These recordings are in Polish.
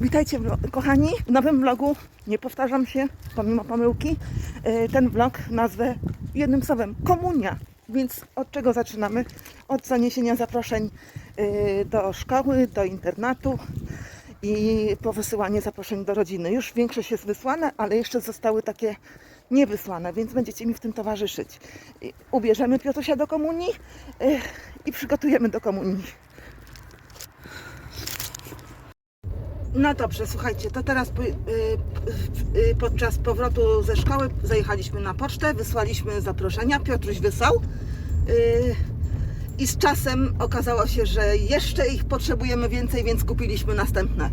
Witajcie kochani w nowym vlogu. Nie powtarzam się, pomimo pomyłki. E, Ten vlog nazwę jednym słowem komunia. Więc od czego zaczynamy? Od zaniesienia zaproszeń e, do szkoły, do internatu i po wysyłanie zaproszeń do rodziny. Już większość jest wysłane, ale jeszcze zostały takie niewysłane, więc będziecie mi w tym towarzyszyć. I Ubierzemy Piotrusia do komunii e, i przygotujemy do komunii. No dobrze, słuchajcie, to teraz y, y, podczas powrotu ze szkoły zajechaliśmy na pocztę, wysłaliśmy zaproszenia, Piotruś wysłał y, i z czasem okazało się, że jeszcze ich potrzebujemy więcej, więc kupiliśmy następne.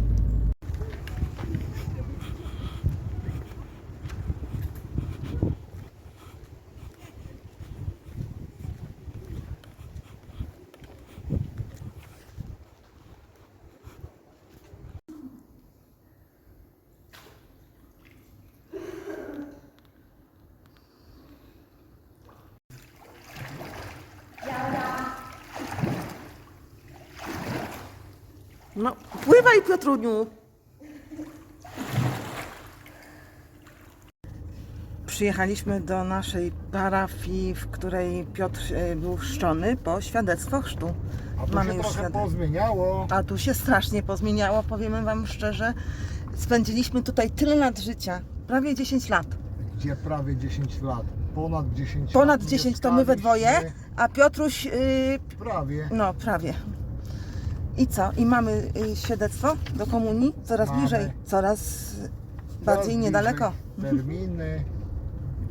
No, pływaj Piotruniu! Przyjechaliśmy do naszej parafii, w której Piotr e, był chrzczony po świadectwo chrztu. A to Mamy się już trochę świadectwo. pozmieniało. A tu się strasznie pozmieniało, powiemy Wam szczerze. Spędziliśmy tutaj tyle lat życia, prawie 10 lat. Gdzie prawie 10 lat. Ponad 10 Ponad lat 10 to my we dwoje, a Piotruś, yy, Prawie. no prawie. I co? I mamy y, świadectwo do komunii? Coraz Mamy. bliżej, coraz bardziej niedaleko. Terminy.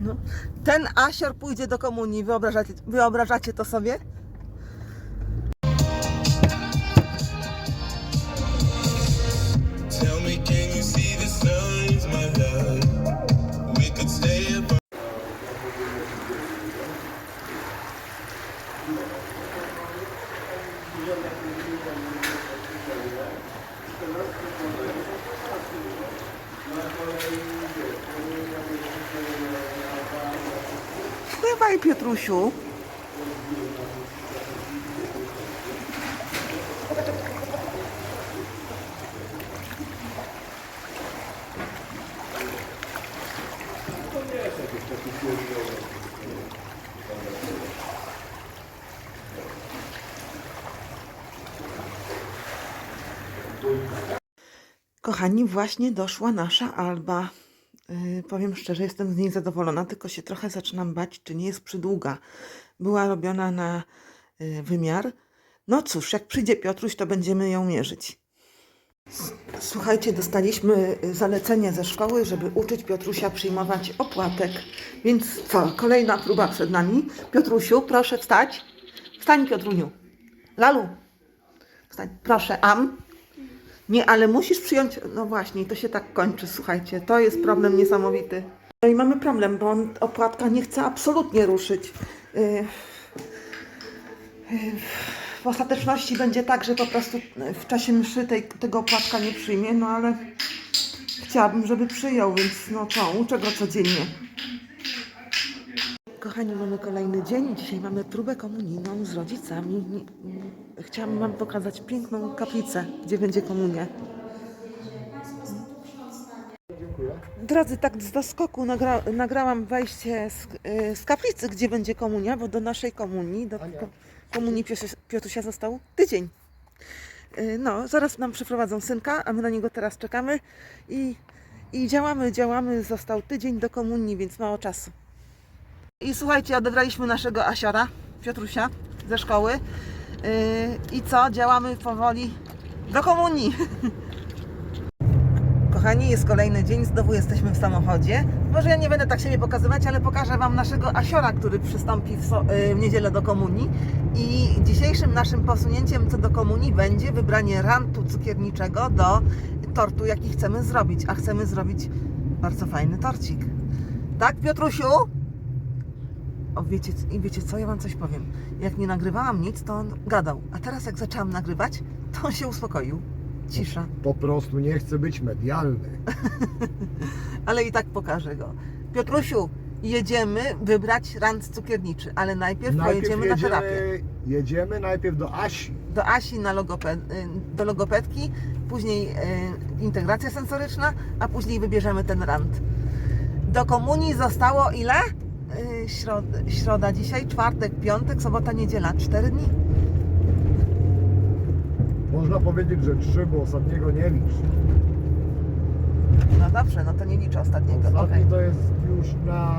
No. Ten asior pójdzie do komunii, wyobrażacie, wyobrażacie to sobie? Pływaj, Piotrusiu. Kochani, właśnie doszła nasza Alba. Yy, powiem szczerze, jestem z niej zadowolona, tylko się trochę zaczynam bać, czy nie jest przydługa. Była robiona na yy, wymiar. No cóż, jak przyjdzie Piotruś, to będziemy ją mierzyć. Słuchajcie, dostaliśmy y, zalecenie ze szkoły, żeby uczyć Piotrusia przyjmować opłatek. Więc co, kolejna próba przed nami. Piotrusiu, proszę wstać. Wstań, Piotruniu. Lalu, wstań. Proszę, Am. Nie, ale musisz przyjąć. No właśnie, to się tak kończy, słuchajcie. To jest problem niesamowity. No i mamy problem, bo on opłatka nie chce absolutnie ruszyć. Yy, yy, w ostateczności będzie tak, że po prostu w czasie mszy tej, tego opłatka nie przyjmie, no ale chciałabym, żeby przyjął, więc no co, uczę go codziennie. Kochani, mamy kolejny dzień. Dzisiaj mamy próbę komunijną z rodzicami. Chciałam Wam pokazać piękną kaplicę, gdzie będzie komunia. Drodzy, tak z doskoku nagra, nagrałam wejście z, y, z kaplicy, gdzie będzie komunia, bo do naszej komunii, do ko, komunii Piotrusia, Piotrusia został tydzień. Y, No, zaraz nam przyprowadzą synka, a my na niego teraz czekamy i, i działamy, działamy. Został tydzień do komunii, więc mało czasu. I słuchajcie, odebraliśmy naszego Asiora, Piotrusia, ze szkoły. Yy, I co? Działamy powoli do komunii. Kochani, jest kolejny dzień, znowu jesteśmy w samochodzie. Może ja nie będę tak siebie pokazywać, ale pokażę Wam naszego Asiora, który przystąpi w, so, yy, w niedzielę do komunii. I dzisiejszym naszym posunięciem co do komunii będzie wybranie rantu cukierniczego do tortu, jaki chcemy zrobić. A chcemy zrobić bardzo fajny torcik. Tak, Piotrusiu? O, wiecie, I wiecie co, ja wam coś powiem. Jak nie nagrywałam nic, to on gadał. A teraz jak zaczęłam nagrywać, to on się uspokoił. Cisza. Po prostu nie chcę być medialny. Ale i tak pokażę go. Piotrusiu, jedziemy wybrać rant cukierniczy, ale najpierw, pojedziemy na terapię. jedziemy najpierw do Asi. Do Asi na logoped, y, do logopedki, później e, integracja sensoryczna, a później wybierzemy ten rand. Do komunii zostało ile? Środ, środa dzisiaj, czwartek, piątek, sobota, niedziela. Cztery dni. Można powiedzieć, że trzy, bo ostatniego nie licz. No dobrze, no to nie liczę ostatniego. Ostatni okej. to jest już na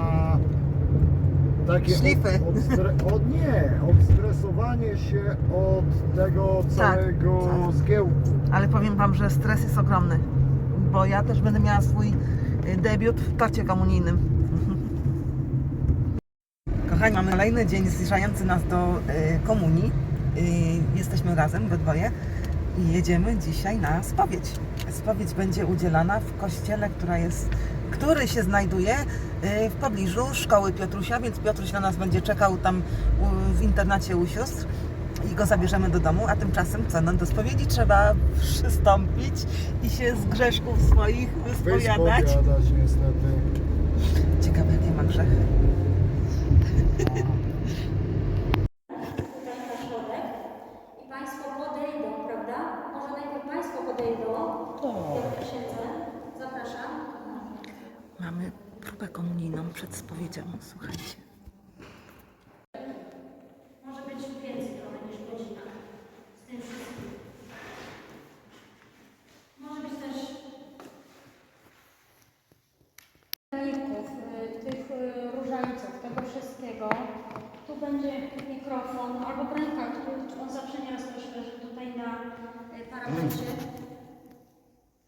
takie Szlify. Od, odstre, od, nie, odstresowanie się od tego Tak, całego tak. zgiełku. Ale powiem Wam, że stres jest ogromny, bo ja też będę miała swój y, debiut w torcie komunijnym. Kochani, mamy kolejny dzień zbliżający nas do y, komunii. Y, jesteśmy razem, we dwoje i jedziemy dzisiaj na spowiedź. Spowiedź będzie udzielana w kościele, która jest, który się znajduje y, w pobliżu szkoły Piotrusia, więc Piotruś na nas będzie czekał tam u, w internacie u sióstr i go zabierzemy do domu, a tymczasem co, no do spowiedzi trzeba przystąpić i się z grzeszków swoich wyspowiadać. Wyspowiadać niestety. Ciekawe jakie ma grzechy. tutaj na środek i Państwo podejdą, prawda? Może najpierw Państwo podejdą. Jak siedzę. Zapraszam. Mamy próbę komunijną przed spowiedzią, słuchajcie. Może być więcej trochę niż godzina. Z tym wszystkim. Może być też Lików, y, tych różańców, tego wszystkiego. Tu będzie mikrofon albo ręka, który on zawsze nieraz leży tutaj na y, parapecie.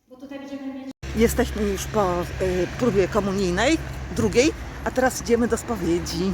Bo tutaj będziemy mieć Jesteśmy już po y, próbie komunijnej, drugiej, a teraz idziemy do spowiedzi.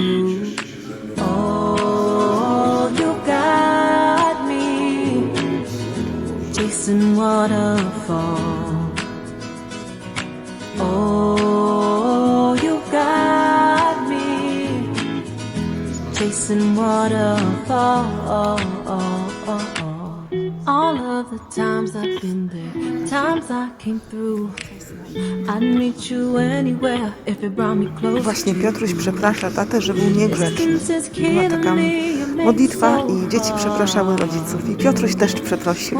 Waterfall. Oh, you got me chasing waterfall. All of the times I've been there, times I came through. I'd meet you anywhere if it brought me close. Właśnie Piotruś przeprasza tatę, że był niegrzeczny. Była taka modlitwa i dzieci przepraszały rodziców. I Piotruś też przeprosił.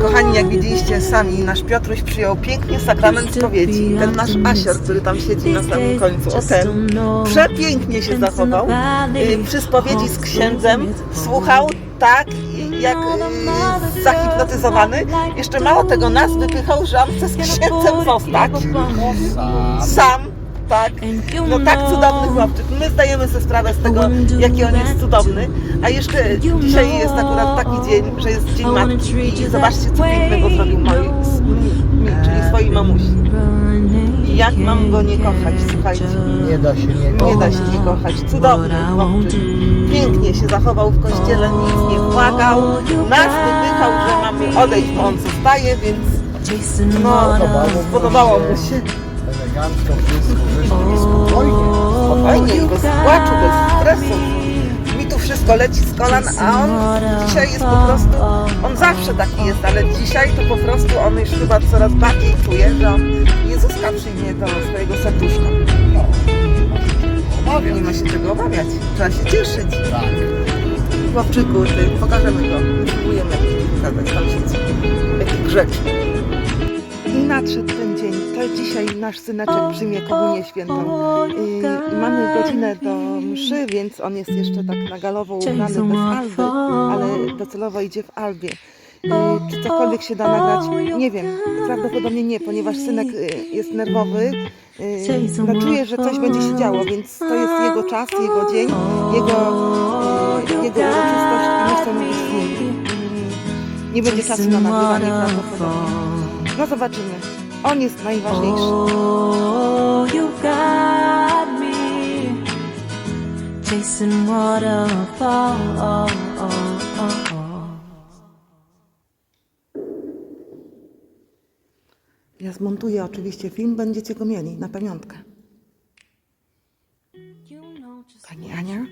Kochani, jak widzieliście sami, nasz Piotruś przyjął pięknie sakrament spowiedzi. Ten nasz Asior, który tam siedzi na samym końcu, o ten, przepięknie się zachował. Y, Przy spowiedzi z księdzem słuchał tak, jak y, zahipnotyzowany. Jeszcze mało tego nas wypychał, że on chce z księdzem zostać. Sam, tak. No tak cudowny chłopczyk. My zdajemy sobie sprawę z tego, jaki on jest cudowny. A jeszcze dzisiaj jest akurat taki dzień, że jest Dzień Matki i zobaczcie, co pięknego zrobił mojej, czyli swojej mamusi. I jak mam go nie kochać, słuchajcie. Nie da się nie Nie kochać. da się nie kochać. Cudowny chłopczyk. Pięknie się zachował w kościele, nic nie płakał. Nas wypychał, że mamy odejść, bo on zostaje, więc no, spodobało mu się. Elegancko wszystko wyszło spokojnie. Spokojnie, bez płaczu, bez stresu. Mi tu wszystko leci z kolan, a on dzisiaj jest po prostu, on zawsze taki jest, ale dzisiaj to po prostu on już chyba coraz bardziej czuje, że on Jezuska przyjmie do swojego serduszka. Obawiam Nie ma się czego obawiać, trzeba się cieszyć. Tak. Chłopczyku, ty, pokażemy go, spróbujemy pokazać, tam siedzi, jaki grzeczny. I nadszedł ten dzień że dzisiaj nasz syneczek przyjmie komunię świętą. I mamy godzinę do mszy, więc on jest jeszcze tak na galowo ubrany bez alby, ale docelowo idzie w albie. Czy cokolwiek się da nagrać? Nie wiem. Prawdopodobnie nie, ponieważ synek y, jest nerwowy. Y, czuję, że coś będzie się działo, więc to jest jego czas, jego dzień, jego, jego uroczystość i my chcemy być z nim. Nie będzie czasu na nagrywanie prawdopodobnie. No zobaczymy. On jest najważniejszy. Oh, you got me chasing waterfalls. Zmontuję oczywiście film, będziecie go mieli na pamiątkę. Pani Ania?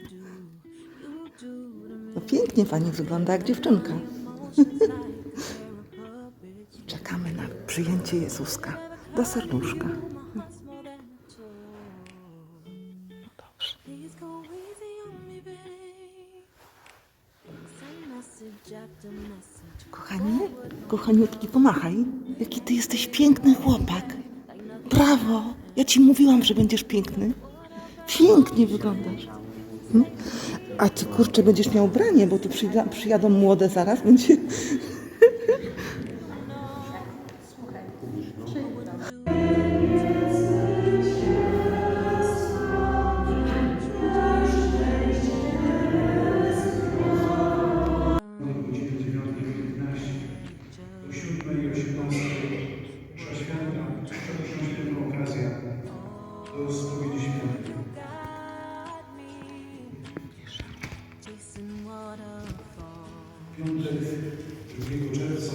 No pięknie pani wygląda jak dziewczynka. Czekamy na przyjęcie Jezuska do serduszka. Kochaniutki, pomachaj. Jaki ty jesteś piękny chłopak. Brawo! Ja ci mówiłam, że będziesz piękny. Pięknie wyglądasz. Hmm? A ty kurczę będziesz miał ubranie, bo tu przyjadą młode zaraz, będzie. Piątek 2 czerwca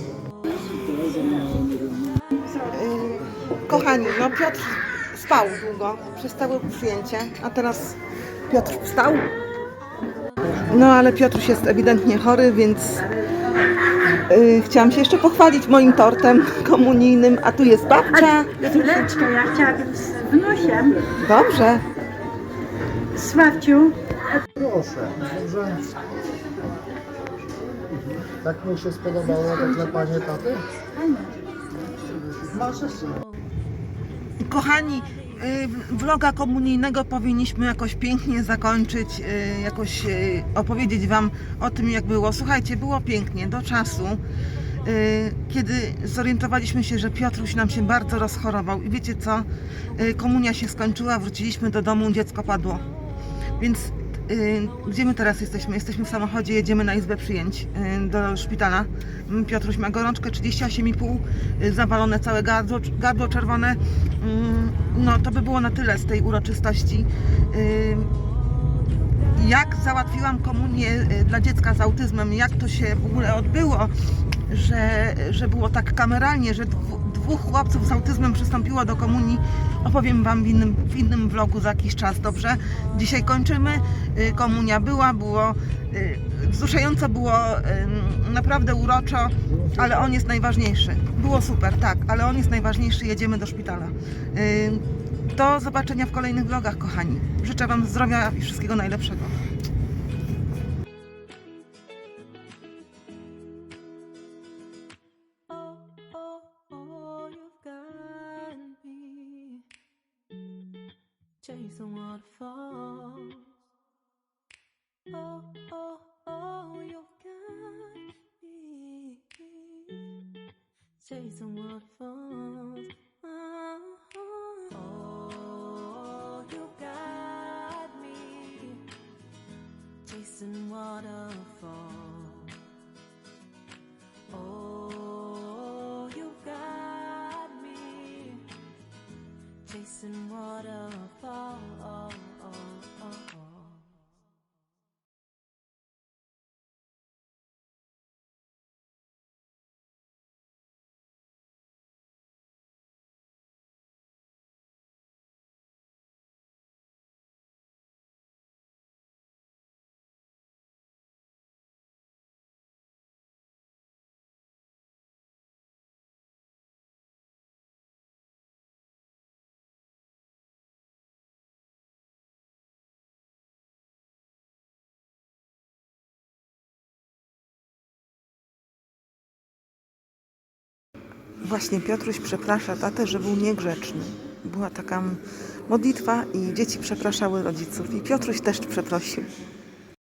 Kochani, no Piotr spał długo przez całe przyjęcie, a teraz Piotr wstał. No ale Piotruś jest ewidentnie chory, więc yy, chciałam się jeszcze pochwalić moim tortem komunijnym, a tu jest babcia. Chwileczkę, ja chciałabym z wnusiem. Dobrze. Sławciu, Proszę, dobrze. Tak mi się spodobało to klepanie taty? Kochani, y, vloga komunijnego powinniśmy jakoś pięknie zakończyć, y, jakoś y, opowiedzieć Wam o tym, jak było. Słuchajcie, było pięknie do czasu, kiedy zorientowaliśmy się, że Piotruś nam się bardzo rozchorował. I wiecie co? Komunia się skończyła, wróciliśmy do domu, dziecko padło. Więc gdzie my teraz jesteśmy? Jesteśmy w samochodzie, jedziemy na izbę przyjęć y, do szpitala. Mm, Piotruś ma gorączkę 38,5, y, zawalone całe gardło, gardło czerwone. Mm, No to by było na tyle z tej uroczystości. Y, jak załatwiłam komunię y, dla dziecka z autyzmem, jak to się w ogóle odbyło, że, że było tak kameralnie, że dwóch chłopców z autyzmem przystąpiło do komunii, opowiem Wam w innym, w innym vlogu za jakiś czas, dobrze? Dzisiaj kończymy, y, komunia była, było y, wzruszająco, było naprawdę uroczo, ale on jest najważniejszy. Było super, tak, ale on jest najważniejszy, jedziemy do szpitala. Y, do zobaczenia w kolejnych vlogach, kochani. Życzę Wam zdrowia i wszystkiego najlepszego. Chasing waterfalls. Oh, oh, oh, you've got me chasing waterfalls. Chasing waterfalls. Właśnie Piotruś przeprasza tatę, że był niegrzeczny. Była taka modlitwa i dzieci przepraszały rodziców i Piotruś też przeprosił.